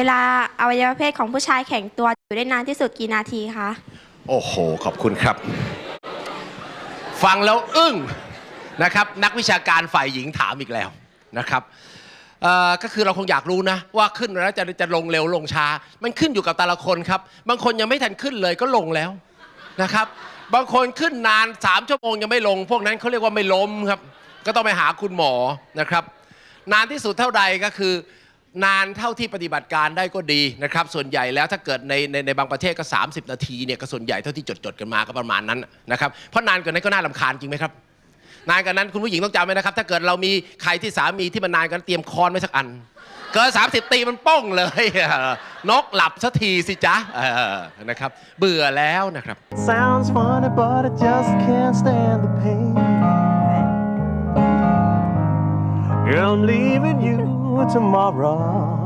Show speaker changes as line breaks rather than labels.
เวลาอวัยวะเพศของผู้ชายแข็งตัวอยู่ได้นานที่สุดกี่นาทีคะ
โอ้โห ขอบคุณครับ ฟังแล้วอึ้งนะครับ นักวิชาการฝ่ายหญิงถามอีกแล้วนะครับก็คือเราคงอยากรู้นะ ว่าขึ้นแล้วจะจะลงเร็วลงช้า มันขึ้นอยู่กับแต่ละคนครับ บางคนยังไม่ทันขึ้นเลยก็ลงแล้วนะครับ บางคนขึ้นนานสามชั่วโมงยังไม่ลง พวกนั้นเขาเรียกว่าไม่ล้มครับ ก็ต้องไปหาคุณหมอนะครับ นานที่สุดเท่าใดก็คือ นานเท่าที่ปฏิบัติการได้ก็ดีนะครับ ส่วนใหญ่แล้วถ้าเกิดในในในบางประเทศก็ 30 นาทีเนี่ยก็ส่วนใหญ่เท่าที่จดจดๆกันมาก็ประมาณนั้นนะครับเพราะนานกว่านั้นก็น่าลำคาญจริงไหมครับ นานกว่านั้นคุณผู้หญิงต้องจำไว้นะครับ ถ้าเกิดเรามีใครที่สามีที่มันนานกันเตรียมคอนไว้สักอัน เกิน30ตีมันป้องเลยนกหลับสักทีสิจ๊ะเออนะครับ เบื่อแล้วนะครับ
Sounds funny, but I just can't stand the pain. I'm leaving you tomorrow.